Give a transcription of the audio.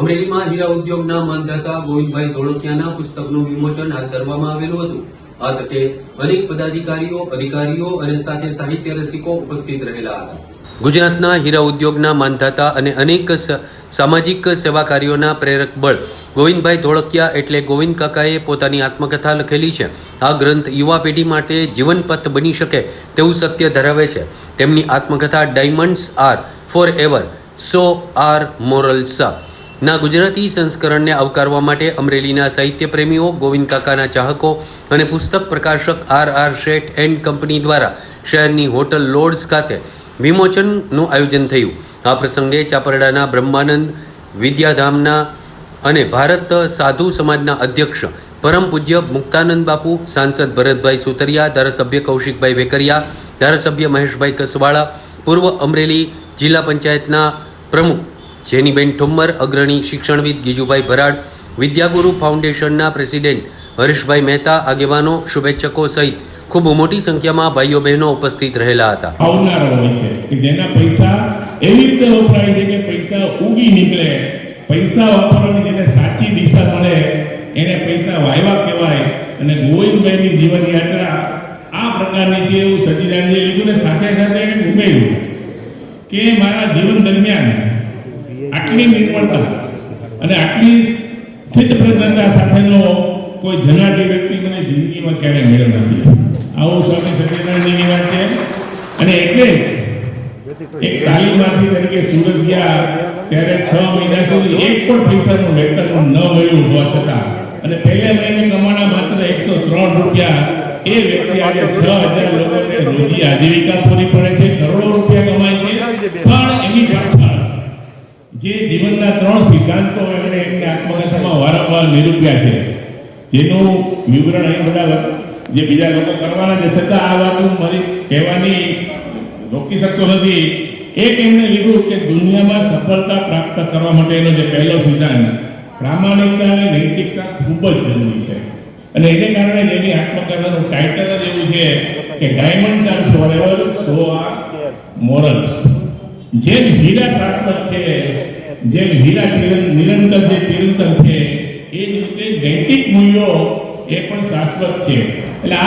અમરેલીમાં હીરા ઉદ્યોગના માનધાતા ગોવિંદભાઈ ધોળકિયાના પુસ્તકનું વિમોચન હાથ ધરવામાં આવેલું હતું. આ તકે અનેક પદાધિકારીઓ, અધિકારીઓ અને સાથે સાહિત્ય રસિકો ઉપસ્થિત રહેલા હતા. ગુજરાતના હીરા ઉદ્યોગના માનધાતા અને અનેક સામાજિક સેવા કાર્યોના પ્રેરક બળ ગોવિંદભાઈ ધોળકિયા એટલે ગોવિંદ કાકાએ પોતાની આત્મકથા લખેલી છે. આ ગ્રંથ યુવા પેઢી માટે જીવનપથ બની શકે તેવું સત્ય ધરાવે છે. તેમની આત્મકથા diamonds are forever so, are R મોરલ્સ ના ગુજરાતી સંસ્કરણને આવકારવા માટે અમરેલીના સાહિત્ય પ્રેમીઓ ગોવિંદ કાકાના ચાહકો અને પુસ્તક પ્રકાશક R R Sheth and company દ્વારા શહેરની હોટલ લોર્ડ્સ ખાતે વિમોચનનું આયોજન થયું. આ પ્રસંગે ચાપરડાના બ્રહ્માનંદ વિદ્યાધામના અને ભારત સાધુ સમાજના અધ્યક્ષ પરમ પૂજ્ય મુક્તાનંદ બાપુ, સાંસદ ભરતભાઈ સુતરિયા, ધારાસભ્ય કૌશિકભાઈ વેકરિયા, ધારાસભ્ય મહેશભાઈ કસવાળા, પૂર્વ અમરેલી જિલ્લા પંચાયતના પ્રમુખ જેનીબેન ઠુમ્મર, અગ્રણી શિક્ષણવિદ ગીજુભાઈ ભરાડ, વિદ્યાગુરુ ફાઉન્ડેશનના પ્રેસિડેન્ટ હર્ષભાઈ મહેતા, આગેવાનો, શુભેચ્છકો સહિત ખૂબ મોટી સંખ્યામાં ભાઈઓ બહેનો ઉપસ્થિત રહેલા હતા. જેના પૈસા એવી રીતે વપરાય છે કે પૈસા ઉગી નીકળે, પૈસા વાપરવાની જેને સાચી દિશા મળે, એને પૈસા વાયવા કહેવાય અને ગોવિંદભાઈની જીવન યાત્રા આ પ્રકારની છે એવું સચિદાનજી લીધું ને સાથે સાથે એને ઉમેર્યું કે મારા જીવન દરમિયાન આટલી નિર્મળતા અને આટલી સ્થિતપ્રજ્ઞતા સાથેનો કોઈ ધનાઢ્ય વ્યક્તિ મને જિંદગીમાં ક્યારેય મળ્યો નથી. આવો સ્વામી સત્યનારાયણજીની વાત છે. અને એટલે એક તાલીમાર્થી તરીકે સુરત ગયા ત્યારે છ મહિના સુધી એક પણ પૈસાનું વેતન ન મળ્યું હોવા છતાં. અને પહેલા મહિને કમાણા માત્ર એકસો ત્રણ રૂપિયા એ વ્યક્તિ આજે છ હજાર લોકોને રોજી આજીવિકા પૂરી પડે જે જીવનના ત્રણ સિદ્ધાંતો એમણે એમની આત્મકથામાં વારંવાર નિરૂપ્યા છે. જેનું વિવરણ અહીં બધા જે બીજા લોકો કરવાના છે, છતાં આ વાત હું મારી કહેવાની રોકી શકતો નથી. એક એમણે લીધું કે દુનિયામાં સફળતા પ્રાપ્ત કરવા માટેનો જે પહેલો સિદ્ધાંત પ્રામાણિકતા અને નૈતિકતા ખૂબ જ જરૂરી છે. અને એને કારણે એની આત્મકથાનું ટાઇટલ જ એવું છે કે diamond are forever so are morals જેમ હીરા શાશ્વત છે જેમ હીરા નિરંતર જે ચિરંતર છે, એ જ રીતે નૈતિક મૂલ્યો એ પણ શાશ્વત છે. એટલે